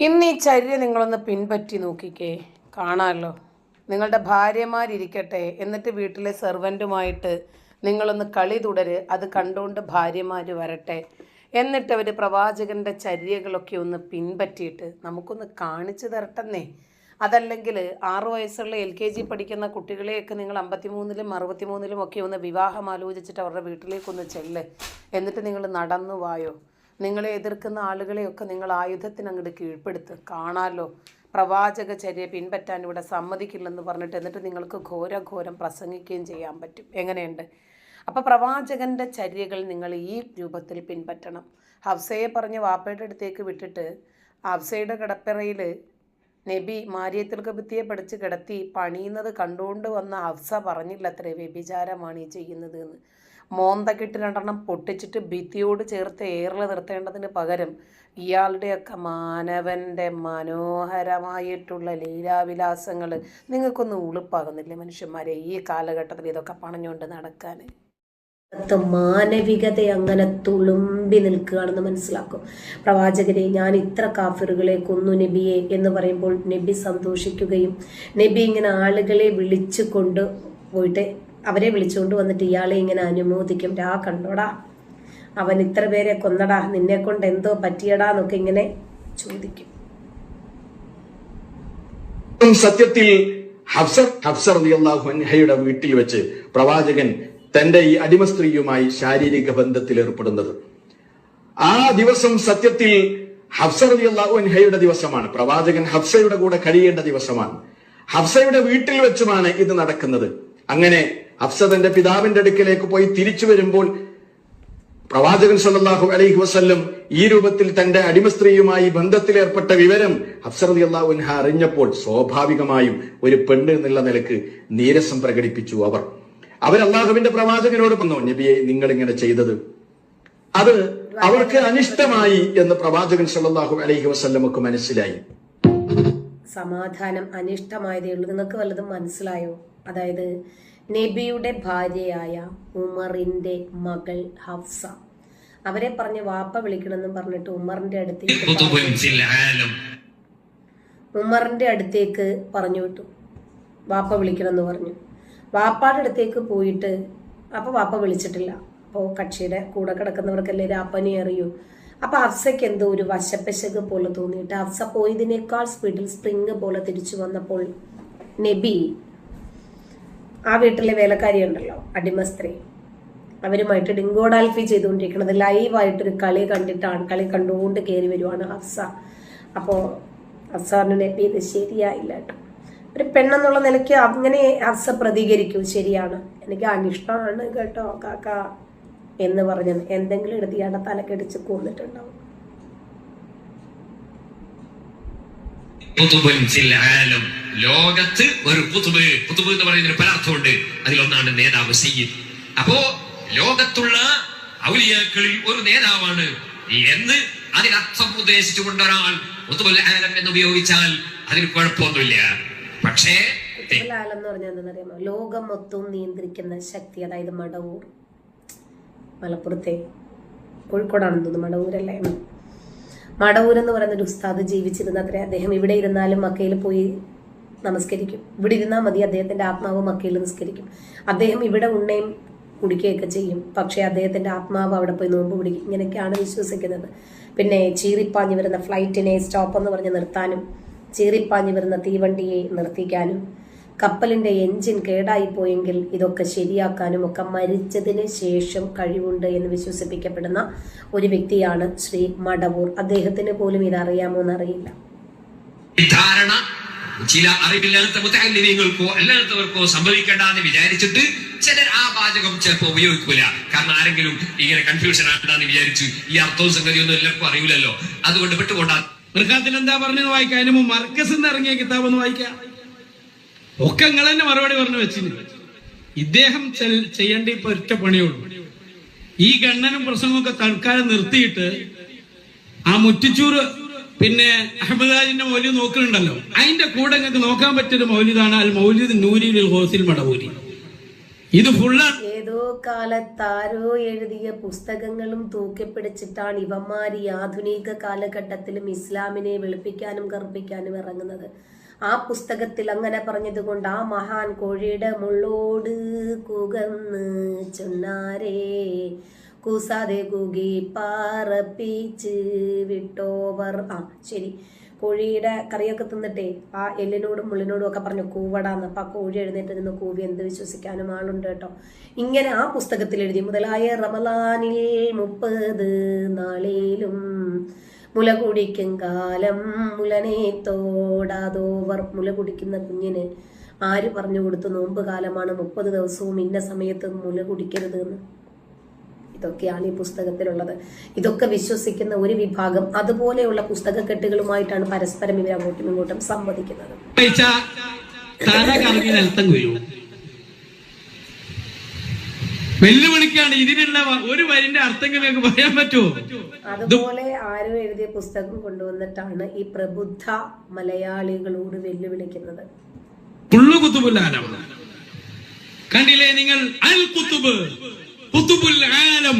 ഇന്ന് ഈ ചര്യ നിങ്ങളൊന്ന് പിൻപറ്റി നോക്കിക്കേ കാണാമല്ലോ നിങ്ങളുടെ ഭാര്യമാരിരിക്കട്ടെ എന്നിട്ട് വീട്ടിലെ സെർവന്റുമായിട്ട് നിങ്ങളൊന്ന് കളി തുടര് അത് കണ്ടുകൊണ്ട് ഭാര്യമാർ വരട്ടെ. എന്നിട്ട് അവർ പ്രവാചകന്റെ ചര്യകളൊക്കെ ഒന്ന് പിൻപറ്റിയിട്ട് നമുക്കൊന്ന് കാണിച്ചു തരട്ടെന്നേ. അതല്ലെങ്കിൽ ആറു വയസ്സുള്ള എൽ കെ ജി പഠിക്കുന്ന കുട്ടികളെയൊക്കെ നിങ്ങൾ അമ്പത്തിമൂന്നിലും അറുപത്തിമൂന്നിലും ഒക്കെ ഒന്ന് വിവാഹം ആലോചിച്ചിട്ട് അവരുടെ വീട്ടിലേക്കൊന്ന് ചെല്ല്. എന്നിട്ട് നിങ്ങൾ നടന്നു വായോ. നിങ്ങളെ എതിർക്കുന്ന ആളുകളെയൊക്കെ നിങ്ങൾ ആയുധത്തിനങ്ങോട്ട് കീഴ്പ്പെടുത്ത്. കാണാമല്ലോ പ്രവാചക ചര്യ പിൻപറ്റാൻ ഇവിടെ സമ്മതിക്കില്ലെന്ന് പറഞ്ഞിട്ട് എന്നിട്ട് നിങ്ങൾക്ക് ഘോരഘോരം പ്രസംഗിക്കുകയും ചെയ്യാൻ പറ്റും. എങ്ങനെയുണ്ട്? അപ്പോൾ പ്രവാചകന്റെ ചര്യകൾ നിങ്ങൾ ഈ രൂപത്തിൽ പിൻപറ്റണം. ഹഫ്സയെ പറഞ്ഞ് വാപ്പയുടെ അടുത്തേക്ക് വിട്ടിട്ട് ഹഫ്സയുടെ കിടപ്പിറയിൽ നബി മാരിയത്തിൽ കബുത്തിയെ പഠിച്ച് കിടത്തി പണിയുന്നത് കണ്ടുകൊണ്ട് വന്ന ഹഫ്സ പറഞ്ഞില്ല അത്രേ വ്യഭിചാരമാണ് ഈ ചെയ്യുന്നത് എന്ന്. മോന്തക്കിട്ട് രണ്ടെണ്ണം പൊട്ടിച്ചിട്ട് ഭിത്തിയോട് ചേർത്ത് ഏറിൽ നിർത്തേണ്ടതിന് പകരം ഇയാളുടെയൊക്കെ മാനവന്റെ മനോഹരമായിട്ടുള്ള ലീലാവിലാസങ്ങൾ നിങ്ങൾക്കൊന്നും ഉളുപ്പാകുന്നില്ലേ മനുഷ്യന്മാരെ? ഈ കാലഘട്ടത്തിൽ ഇതൊക്കെ പണഞ്ഞുകൊണ്ട് നടക്കാൻ മാനവികത അങ്ങനെ തുളുമ്പി നിൽക്കുകയാണെന്ന് മനസ്സിലാക്കും. പ്രവാചകരെ ഞാൻ ഇത്ര കാഫിറുകളെ കൊന്നു നബിയെ എന്ന് പറയുമ്പോൾ നബി സന്തോഷിക്കുകയും നബി ഇങ്ങനെ ആളുകളെ വിളിച്ചു കൊണ്ട് പോയിട്ട് അവരെ വിളിച്ചുകൊണ്ട് വന്നിട്ട് ഇയാളെ ഇങ്ങനെ അനുമോദിക്കും. രാ കണ്ടോടാ. അവൻ ഇത്ര പേരെ കൊന്നടാ. നിന്നെ കൊണ്ട് എന്തോ പറ്റിയടാ എന്നൊക്കെ ഇങ്ങനെ ചോദിക്കും. സത്യത്തിൽ ഹഫ്സർ ഹഫ്സർ അൻഹയുടെ വീട്ടിൽ വെച്ച് പ്രവാചകൻ തന്റെ ഈ അടിമ സ്ത്രീയുമായി ശാരീരിക ബന്ധത്തിൽ ഏർപ്പെടുന്നത്. ആ ദിവസം സത്യത്തിൽ ഹഫ്സർ ഹയുടെ ദിവസമാണ്. പ്രവാചകൻ ഹഫ്സയുടെ കൂടെ കഴിയേണ്ട ദിവസമാണ്. ഹഫ്സയുടെ വീട്ടിൽ വെച്ചുമാണ് ഇത് നടക്കുന്നത്. അങ്ങനെ ഹഫ്സ തന്റെ പിതാവിന്റെ അടുക്കലേക്ക് പോയി തിരിച്ചു വരുമ്പോൾ പ്രവാചകൻ സല്ലാഹു അലൈഹി വസ്ല്ലം ഈ രൂപത്തിൽ തന്റെ അടിമ സ്ത്രീയുമായി ബന്ധത്തിലേർപ്പെട്ട വിവരം അഫ്സറതി അള്ളാഹു അൻഹ അറിഞ്ഞപ്പോൾ സ്വാഭാവികമായും ഒരു പെണ്ണ് എന്നുള്ള നിലയ്ക്ക് നീരസം പ്രകടിപ്പിച്ചു അവർ. അവർ അള്ളാഹുവിന്റെ പ്രവാചകനോട് പറഞ്ഞു നബിയെ നിങ്ങൾ ഇങ്ങനെ ചെയ്തത് അത് അവർക്ക് അനിഷ്ടമായി എന്ന് പ്രവാചകൻ സല്ലാഹു അലൈഹി വസല്ലമക്ക് മനസ്സിലായി. സമാധാനം അനിഷ്ടമായതേ ഉള്ളൂ. നിങ്ങൾക്ക് വല്ലതും മനസ്സിലായോ? അതായത് നബിയുടെ ഭാര്യയായ ഉമറിന്റെ മകൾ ഹഫ്സ. അവരെ പറഞ്ഞ് വാപ്പ വിളിക്കണമെന്നും പറഞ്ഞിട്ട് ഉമറിന്റെ അടുത്തേക്ക് ഉമറിന്റെ അടുത്തേക്ക് പറഞ്ഞു വിട്ടു. വാപ്പ വിളിക്കണമെന്ന് പറഞ്ഞു. വാപ്പാടെ അടുത്തേക്ക് പോയിട്ട് അപ്പോൾ വാപ്പ വിളിച്ചിട്ടില്ല. അപ്പോൾ കക്ഷിയുടെ കൂടെ കിടക്കുന്നവർക്കല്ലേ രാപ്പനെ അറിയൂ. അപ്പോൾ അഫ്സയ്ക്ക് എന്തോ ഒരു വശപ്പശക് പോലെ തോന്നിയിട്ട് ഹഫ്സ പോയതിനേക്കാൾ സ്പീഡിൽ സ്പ്രിങ് പോലെ തിരിച്ചു വന്നപ്പോൾ നബി ആ വീട്ടിലെ വേലക്കാരി ഉണ്ടല്ലോ അടിമ സ്ത്രീ അവരുമായിട്ട് ഡിങ്കോഡാൽഫി ചെയ്തുകൊണ്ടിരിക്കുന്നത്. ലൈവായിട്ടൊരു കളി കണ്ടിട്ടാണ് കളി കണ്ടുകൊണ്ട് കയറി വരുവാണ് ഹഫ്സ അപ്പോൾ ഹഫ്സാറിന് ഇത് ശരിയായില്ല കേട്ടോ. ഒരു പെണ്ണെന്നുള്ള നിലയ്ക്ക് അങ്ങനെ ഹഫ്സ പ്രതികരിക്കും ശരിയാണ്. എനിക്ക് അനിഷ്ടമാണ് കേട്ടോ കാക്ക എന്ന് പറഞ്ഞത് എന്തെങ്കിലും എടുത്ത് ഇയാളുടെ തലക്കടിച്ച് കൊന്നിട്ടുണ്ടാവും. ആലം. ലോകത്ത് ഒരു കുതുബ് കുതുബ് എന്ന് പറയുന്നതിന് പല അർത്ഥമുണ്ട്. അതിലൊന്നാണ് നേതാവ് സയ്യിദ്. അപ്പോ ലോകത്തുള്ള ഔലിയാക്കളിൽ ഒരു നേതാവാണ്. എന്ന് അതിനർത്ഥം ഉദ്ദേശിച്ചുകൊണ്ട് ഒരാൾ കുതുബുൽ ആലം എന്ന് ഉപയോഗിച്ചാൽ അതിന് കുഴപ്പമൊന്നുമില്ല. പക്ഷേ എന്ന് പറഞ്ഞാൽ എന്താണെന്നറിയാമോ? ലോകം മൊത്തവും നിയന്ത്രിക്കുന്ന ശക്തി അതായത് മടവൂർ മലപ്പുറത്തെ കോഴിക്കോടാണെന്ന് തോന്നുന്നു മടവൂരല്ലേ? മടവൂർ എന്ന് പറയുന്ന ഒരു ഉസ്താദ് ജീവിച്ചിരുന്ന അത്ര അദ്ദേഹം ഇവിടെ ഇരുന്നാലും മക്കയിൽ പോയി നമസ്കരിക്കും. ഇവിടെ ഇരുന്നാൽ മതി അദ്ദേഹത്തിന്റെ ആത്മാവ് മക്കയിൽ നിസ്കരിക്കും. അദ്ദേഹം ഇവിടെ ഉണ്ണയും കുടിക്കുകയൊക്കെ ചെയ്യും. പക്ഷേ അദ്ദേഹത്തിന്റെ ആത്മാവ് അവിടെ പോയി നോമ്പ് പിടിക്കും. ഇങ്ങനെയൊക്കെയാണ് വിശ്വസിക്കുന്നത്. പിന്നെ ചീറിപ്പാഞ്ഞു വരുന്ന ഫ്ലൈറ്റിനെ സ്റ്റോപ്പ് എന്ന് പറഞ്ഞ് നിർത്താനും ചീറിപ്പാഞ്ഞു വരുന്ന തീവണ്ടിയെ നിർത്തിക്കാനും കപ്പലിന്റെ എഞ്ചിൻ കേടായി പോയെങ്കിൽ ഇതൊക്കെ ശരിയാക്കാനും ഒക്കെ മരിച്ചതിന് ശേഷം കഴിവുണ്ട് എന്ന് വിശ്വസിപ്പിക്കപ്പെടുന്ന ഒരു വ്യക്തിയാണ് ശ്രീ മടവൂർ. അദ്ദേഹത്തിന് പോലും ഇത് അറിയാമോ എന്നറിയില്ല ധാരണ ചില അറിവില്ലാത്ത മുത്തലിമീങ്ങൾക്കോ അല്ലാത്തവർക്കോ സംഭവിക്കേണ്ടെന്ന് വിചാരിച്ചിട്ട് ചിലർ ആ പാചകം ചിലപ്പോ ഉപയോഗിക്കൂല. കാരണം ആരെങ്കിലും ഇങ്ങനെ കൺഫ്യൂഷൻ ആണെന്ന് വിചാരിച്ചു ഈ അർത്ഥവും സംഗതിയൊന്നും എല്ലാവർക്കും അറിയില്ലല്ലോ. അതുകൊണ്ട് വിട്ടുകൊണ്ടാ മൃഗത്തിൽ എന്താ പറഞ്ഞത് വായിക്കാം അതിന് മർക്കസ് എന്ന് ഇറങ്ങിയ കിതാബ് ഒന്ന് വായിക്കാം. ഒക്കെ നിങ്ങൾ തന്നെ മറുപടി പറഞ്ഞു വെച്ചിന്. ഇദ്ദേഹം ചെയ്യേണ്ട ഇപ്പൊ ഒറ്റ പണിയുള്ളൂ. ഈ ഗണ്ണനും പ്രസംഗമൊക്കെ തൽക്കാലം നിർത്തിയിട്ട് ആ മുറ്റിച്ചൂറ് പിന്നെ അഹമ്മദാജിന്റെ മൗല്യം നോക്കുന്നുണ്ടല്ലോ അതിന്റെ കൂടെ നിങ്ങൾക്ക് നോക്കാൻ പറ്റിയൊരു മൗലിദാണ് അൽ മൗലിദ് നൂരിൽ ഹോസിൽ മടവൂരി. ഇത് ഫുള്ള് ഏതോ കാലത്താരോ എഴുതിയ പുസ്തകങ്ങളും തൂക്കിപ്പിടിച്ചിട്ടാണ് ഇവന്മാർ ഈ ആധുനിക കാലഘട്ടത്തിലും ഇസ്ലാമിനെ വെളുപ്പിക്കാനും കറുപ്പിക്കാനും ഇറങ്ങുന്നത്. ആ പുസ്തകത്തിൽ അങ്ങനെ പറഞ്ഞതുകൊണ്ട് ആ മഹാൻ കോഴിയുടെ മുള്ളോട് കുകന്ന് ചൊന്നാരേ കൂസാതെ കൂകി പാറപ്പിച്ച് വിട്ടോവർ. ആ ശരി. കോഴിയുടെ കറിയൊക്കെ തിന്നിട്ടേ ആ എല്ലിനോടും മുള്ളിനോടും ഒക്കെ പറഞ്ഞു കൂവടാന്ന്. അപ്പൊ ആ കോഴി എഴുന്നേറ്റ് നിന്ന് കൂവി എന്ത് വിശ്വസിക്കാനും ആളുണ്ട് കേട്ടോ. ഇങ്ങനെ ആ പുസ്തകത്തിൽ എഴുതി മുതലായ റമലാനിൽ മുപ്പത് നാളിലും മുല കുടിക്കും കാലം മുലനെ തോടാതോവർ. മുല കുടിക്കുന്ന കുഞ്ഞിന് ആര് പറഞ്ഞു കൊടുത്തു? നോമ്പ് കാലമാണ് മുപ്പത് ദിവസവും ഇന്ന സമയത്ത് മുല കുടിക്കരുത് എന്ന് ഇതൊക്കെയാണ് ഈ പുസ്തകത്തിലുള്ളത്. ഇതൊക്കെ വിശ്വസിക്കുന്ന ഒരു വിഭാഗം അതുപോലെയുള്ള പുസ്തകക്കെട്ടുകളുമായിട്ടാണ് പരസ്പരം ഇവർ അങ്ങോട്ടും ഇങ്ങോട്ടും സംവദിക്കുന്നത്. വെല്ലുവിളിക്കാണ് ഇതിനുള്ള ഒരു വരിന്റെ അർത്ഥം നിങ്ങൾക്ക് പറയാൻ പറ്റുമോ? അതുപോലെ ആരോ എഴുതിയ പുസ്തകം കൊണ്ടുവന്നിട്ടാണ് ഈ പ്രബുദ്ധ മലയാളികളോട് വെല്ലുവിളിക്കുന്നത്. കണ്ടില്ലേ നിങ്ങൾ? അൽ കുത്തുബ് കുത്തുബുൽ ആലം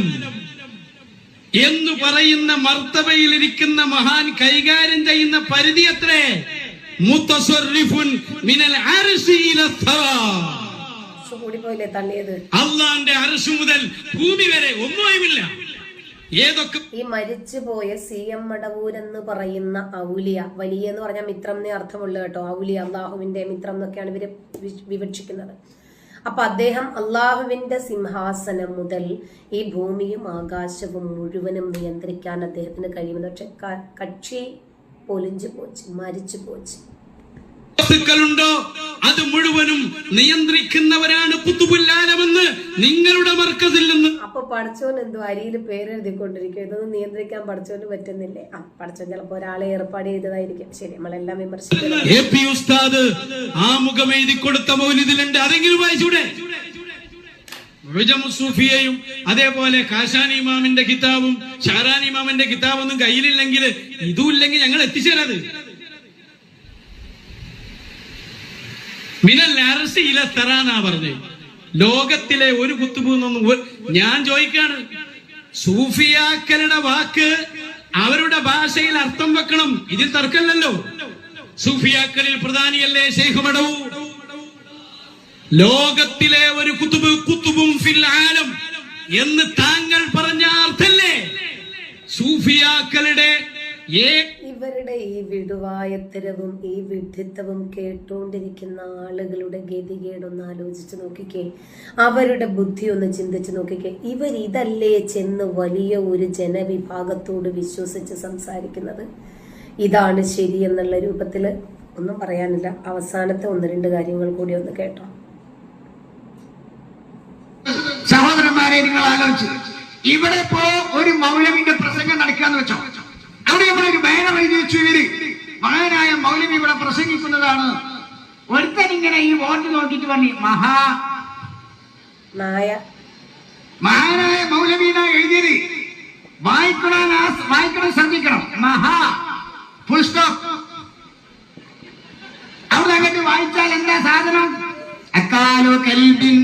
എന്ന് പറയുന്ന മർത്തബയിലിരിക്കുന്ന മഹാൻ കൈകാര്യം ചെയ്യുന്ന പരിധി എത്രേ? മിനൽ അള്ളാന്റെ അർശ് മുതൽ ഭൂമി വരെ ഒന്നുമില്ല ഏതൊക്കെ ഈ മരിച്ചുപോയ സി എം മടവൂർ എന്ന് പറയുന്ന ഔലിയ വലിയ എന്ന് പറഞ്ഞാൽ മിത്രം എന്നേ അർത്ഥമുള്ളൂ കേട്ടോ. ഔലിയ അള്ളാഹുവിന്റെ മിത്രം എന്നൊക്കെയാണ് ഇവർ വിവക്ഷിക്കുന്നത്. അപ്പൊ അദ്ദേഹം അള്ളാഹുവിന്റെ സിംഹാസനം മുതൽ ഈ ഭൂമിയും ആകാശവും മുഴുവനും നിയന്ത്രിക്കാൻ അദ്ദേഹത്തിന് കഴിയുമെന്ന്. പക്ഷെ കക്ഷി പൊലിഞ്ചു പോച്ച് മരിച്ചു പോച്ച് വസ്തുക്കളുണ്ടോ? അത് മുഴുവനും നിയന്ത്രിക്കുന്നവരാണ് പുത്തുപുല്ലാലമെന്ന് നിങ്ങളുടെ മർക്കസിൽ നിന്ന്. അപ്പൊ പഠിച്ചോൻ എന്തോ അരിയിൽ പേരെഴുതിക്കൊണ്ടിരിക്കും. ഇതൊന്നും നിയന്ത്രിക്കാൻ പഠിച്ചോന് പറ്റുന്നില്ലേ? ആ പഠിച്ചോൻ ചിലപ്പോ ഒരാളെ ഏർപ്പാട് ചെയ്തതായിരിക്കും. ശരി നമ്മളെല്ലാം വിമർശിക്കുന്നത് പി ഉസ്താദ് ആ മുഖം എഴുതി കൊടുത്ത മൗലിതിലുണ്ട് അതെങ്കിലും വായിച്ചൂടെ? സൂഫിയയും അതേപോലെ കാശാനി ഇമാമിന്റെ കിതാബും ഷാറാൻ ഇമാമിന്റെ കിതാബൊന്നും കയ്യിലില്ലെങ്കിൽ ഇതും ഇല്ലെങ്കിൽ ഞങ്ങൾ എത്തിച്ചേരാത്. മിനൽ ലോകത്തിലെ ഒരു കുത്തുപൂന്നൊന്നും ഞാൻ ചോദിക്കാണ്. സൂഫിയാക്കളുടെ വാക്ക് അവരുടെ ഭാഷയിൽ അർത്ഥം വെക്കണം. ഇതിൽ തർക്കമില്ലല്ലോ. സൂഫിയാക്കളിൽ പ്രധാനിയല്ലേ ശൈഖ് മടവൂ? ലോകത്തിലെ ഒരു കുത്തുബ് കുത്തുബും ഫിൽ ആലം എന്ന് താങ്കൾ പറഞ്ഞ അർത്ഥല്ലേ? സൂഫിയാക്കളുടെ ഏ ഇവരുടെ ഈ വിടുവായത്തരവും ഈ വിഡിത്തവും കേട്ടുകൊണ്ടിരിക്കുന്ന ആളുകളുടെ ഗതികേടൊന്ന് ആലോചിച്ച് നോക്കിക്കേ. അവരുടെ ബുദ്ധി ഒന്ന് ചിന്തിച്ച് നോക്കിക്കേ. ഇവർ ഇതല്ലേ ചെന്ന് വലിയ ഒരു ജനവിഭാഗത്തോട് വിശ്വസിച്ച് സംസാരിക്കുന്നത്? ഇതാണ് ശരി എന്നുള്ള രൂപത്തിൽ ഒന്നും പറയാനില്ല. അവസാനത്തെ ഒന്ന് രണ്ട് കാര്യങ്ങൾ കൂടി ഒന്ന് കേട്ടോ. സഹോദരന്മാരെ നിങ്ങൾ ആലോചിച്ചു ഇവിടെ ഇപ്പോ ഒരു മൗലവിന്റെ പ്രസംഗം നടക്കാന്ന് വെച്ചോ? അവിടെ ഇവിടെ ഒരു ബാനർ എഴുതി വെച്ചു ഇവർ. മഹാനായ മൗലവി ഇവിടെ പ്രസംഗിക്കുന്നതാണ്. ഒരുത്തൻ ഇങ്ങനെ ഈ വോട്ട് നോക്കിട്ട് പറഞ്ഞു മഹാ. നായ മഹാനായ മൗലവി എന്നാ എഴുതിയത്. വായിക്കണം വായിക്കണം ശ്രദ്ധിക്കണം. മഹാ. ഫുൾ സ്റ്റോപ്പ് അവിടെ അങ്ങോട്ട് വായിച്ചാൽ എന്താ സാധനം? അക്കാലു കൽബിൻ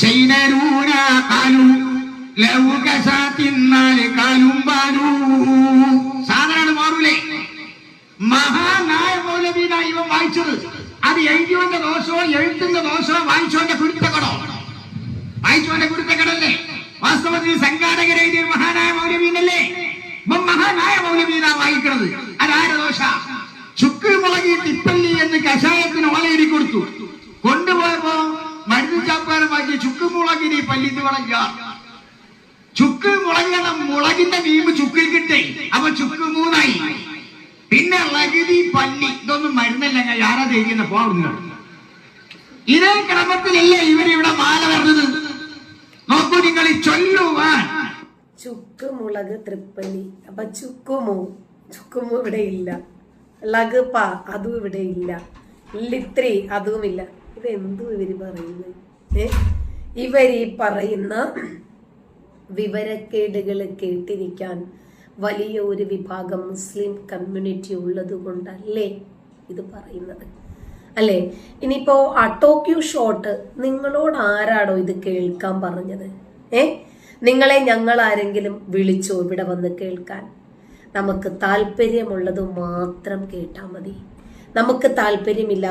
ചൈനരൂന കാലു ലൗകസാ തിന്നാൽ കാലും പാലൂ മഹാനായ മൗലവീന ഇവൻ വായിച്ചത്. അത് എഴുതിയോന്റെ ദോഷമോ എഴുത്തിന്റെ ദോഷമോ വായിച്ചോന്റെ കുരുത്തക്കടോ? വായിച്ചോന്റെ കുരുത്തക്കടല്ലേ? വാസ്തവത്തിൽ സംഘാടകരെ എഴുതിയ മഹാനായ മൗലവീനല്ലേ? മഹാനായ മൗലവീന വായിക്കണത്. അതാര ദോഷ? ചുക്ക് മുളകി തിപ്പല്ലി എന്ന് കഷായത്തിന് ഓലയിടി കൊടുത്തു. കൊണ്ടുപോയപ്പോ മരുന്ന് ചാപ്പാരമാക്കി ചുക്ക് മുളകിന് പല്ലിന്ന് വളഞ്ഞ ചുക്ക് മുളകണം മുളകിന്റെ മീമ്പ് ചുക്കിൽ കിട്ടേ. അപ്പൊ ചുക്ക് മൂന്നായി. പിന്നെ ലഗതി പല്ലി ഇതൊന്നും ഞാൻ ആരാ തേക്കുന്ന പോകുന്നു ഇതേ ക്രമത്തിലല്ലേ ഇവരിവിടെ മാല വരുന്നത്? നോക്കൂ നിങ്ങൾ ഈ ചൊല്ലുവാൻ ചുക്ക് മുളക് തൃപ്പല്ലി അപ്പൊ ചുക്കുമോ ചുക്കുമോ ഇവിടെ ഇല്ല. ലഗുപ്പ അതും ഇവിടെ ഇല്ല. ലിത്രി അതുമില്ല ഇല്ല. എന്തു ഇവർ പറയുന്നത്? ഏ? ഇവരീ പറയുന്ന വിവരക്കേടുകൾ കേട്ടിരിക്കാൻ വലിയ ഒരു വിഭാഗം മുസ്ലിം കമ്മ്യൂണിറ്റി ഉള്ളതുകൊണ്ടല്ലേ ഇത് പറയുന്നത്? അല്ലേ? ഇനിയിപ്പോ അട്ടോക്യു ഷോട്ട് നിങ്ങളോട് ആരാടോ ഇത് കേൾക്കാൻ പറഞ്ഞത്? ഏ? നിങ്ങളെ ഞങ്ങൾ ആരെങ്കിലും വിളിച്ചോ ഇവിടെ വന്ന് കേൾക്കാൻ? നമുക്ക് താല്പര്യമുള്ളത് മാത്രം കേട്ടാൽ മതി. നമുക്ക് താല്പര്യമില്ല